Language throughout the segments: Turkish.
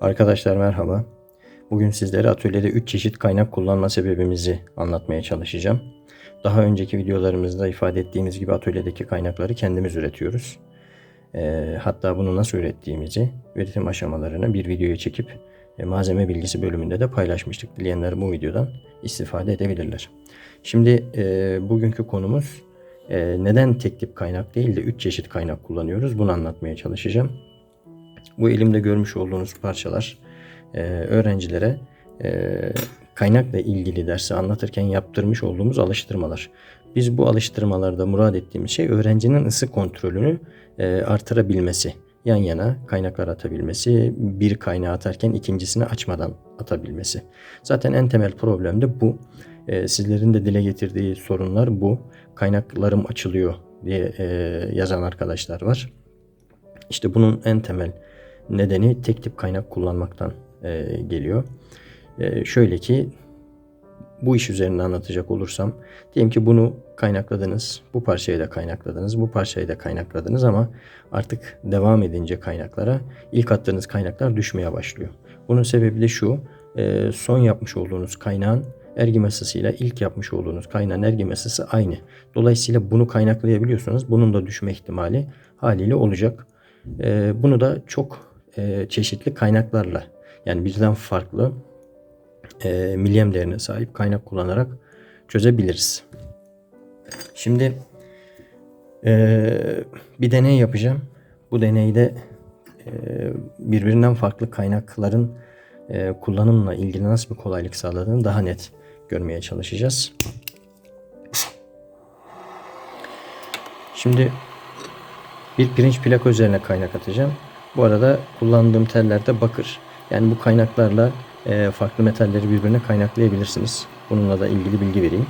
Arkadaşlar merhaba. Bugün sizlere atölyede 3 çeşit kaynak kullanma sebebimizi anlatmaya çalışacağım. Daha önceki videolarımızda ifade ettiğimiz gibi atölyedeki kaynakları kendimiz üretiyoruz. Ee, hatta bunu nasıl ürettiğimizi, üretim aşamalarını bir videoya çekip e, malzeme bilgisi bölümünde de paylaşmıştık. Dileyenler bu videodan istifade edebilirler. Şimdi e, bugünkü konumuz e, neden tek tip kaynak değil de 3 çeşit kaynak kullanıyoruz bunu anlatmaya çalışacağım. Bu elimde görmüş olduğunuz parçalar e, öğrencilere e, kaynakla ilgili dersi anlatırken yaptırmış olduğumuz alıştırmalar. Biz bu alıştırmalarda murad ettiğimiz şey öğrencinin ısı kontrolünü e, artırabilmesi. Yan yana kaynaklar atabilmesi, bir kaynağı atarken ikincisini açmadan atabilmesi. Zaten en temel problem de bu. E, sizlerin de dile getirdiği sorunlar bu. Kaynaklarım açılıyor diye e, yazan arkadaşlar var. İşte bunun en temel nedeni tek tip kaynak kullanmaktan e, geliyor. E, şöyle ki bu iş üzerinde anlatacak olursam diyelim ki bunu kaynakladınız, bu parçayı da kaynakladınız, bu parçayı da kaynakladınız ama artık devam edince kaynaklara ilk attığınız kaynaklar düşmeye başlıyor. Bunun sebebi de şu, e, son yapmış olduğunuz kaynağın ergim ısısıyla ilk yapmış olduğunuz kaynağın ergim ısısı aynı. Dolayısıyla bunu kaynaklayabiliyorsunuz. Bunun da düşme ihtimali haliyle olacak. E, bunu da çok e, çeşitli kaynaklarla yani birden farklı e, milyem değerine sahip kaynak kullanarak çözebiliriz. Şimdi e, bir deney yapacağım. Bu deneyde e, birbirinden farklı kaynakların e, kullanımla ilgili nasıl bir kolaylık sağladığını daha net görmeye çalışacağız. Şimdi bir pirinç plaka üzerine kaynak atacağım. Bu arada kullandığım teller de bakır. Yani bu kaynaklarla e, farklı metalleri birbirine kaynaklayabilirsiniz. Bununla da ilgili bilgi vereyim.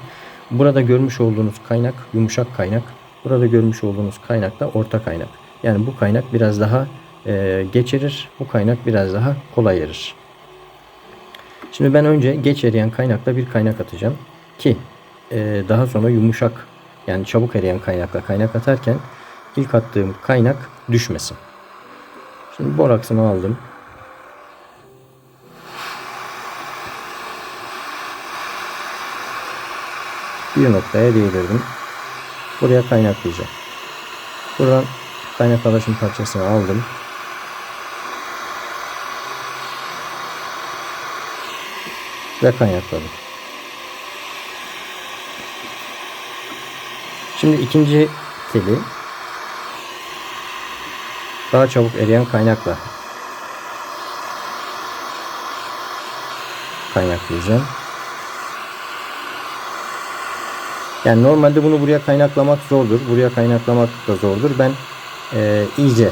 Burada görmüş olduğunuz kaynak yumuşak kaynak. Burada görmüş olduğunuz kaynak da orta kaynak. Yani bu kaynak biraz daha e, geç erir. Bu kaynak biraz daha kolay erir. Şimdi ben önce geç eriyen kaynakla bir kaynak atacağım. Ki e, daha sonra yumuşak yani çabuk eriyen kaynakla kaynak atarken ilk attığım kaynak düşmesin. Şimdi boraksımı aldım. Bir noktaya değdirdim. Buraya kaynaklayacağım. Buradan kaynak alaşım parçasını aldım. Ve kaynakladım. Şimdi ikinci teli daha çabuk eriyen kaynakla kaynaklayacağım. Yani normalde bunu buraya kaynaklamak zordur. Buraya kaynaklamak da zordur. Ben e, iyice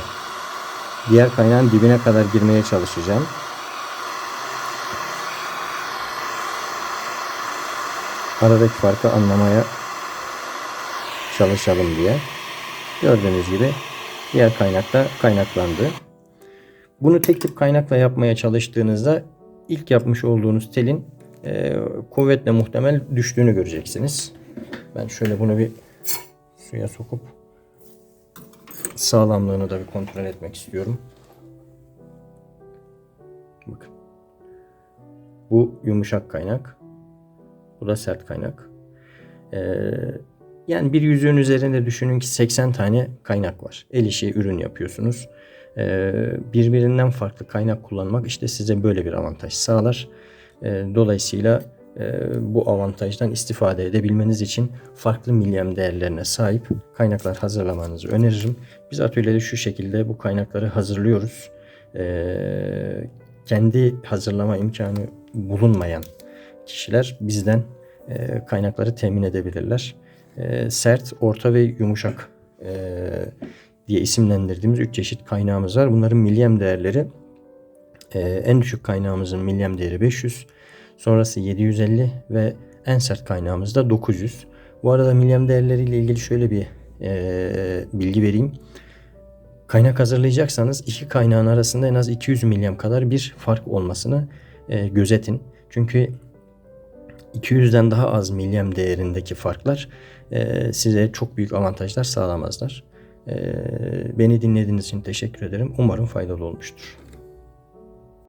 diğer kaynağın dibine kadar girmeye çalışacağım. Aradaki farkı anlamaya çalışalım diye. Gördüğünüz gibi diğer kaynakta kaynaklandı. Bunu tek tip kaynakla yapmaya çalıştığınızda ilk yapmış olduğunuz telin e, kuvvetle muhtemel düştüğünü göreceksiniz. Ben şöyle bunu bir suya sokup sağlamlığını da bir kontrol etmek istiyorum. Bakın. Bu yumuşak kaynak. Bu da sert kaynak. Ee, yani bir yüzüğün üzerinde düşünün ki 80 tane kaynak var. El işi ürün yapıyorsunuz. Ee, birbirinden farklı kaynak kullanmak işte size böyle bir avantaj sağlar. Ee, dolayısıyla e, bu avantajdan istifade edebilmeniz için farklı milyem değerlerine sahip kaynaklar hazırlamanızı öneririm. Biz atölyede şu şekilde bu kaynakları hazırlıyoruz. Ee, kendi hazırlama imkanı bulunmayan kişiler bizden e, kaynakları temin edebilirler. E, sert, orta ve yumuşak e, diye isimlendirdiğimiz 3 çeşit kaynağımız var. Bunların milyem değerleri e, en düşük kaynağımızın milyem değeri 500, sonrası 750 ve en sert kaynağımız da 900. Bu arada milyem değerleriyle ilgili şöyle bir e, bilgi vereyim. Kaynak hazırlayacaksanız iki kaynağın arasında en az 200 milyem kadar bir fark olmasını e, gözetin. Çünkü 200'den daha az milyem değerindeki farklar e, size çok büyük avantajlar sağlamazlar. E, beni dinlediğiniz için teşekkür ederim. Umarım faydalı olmuştur.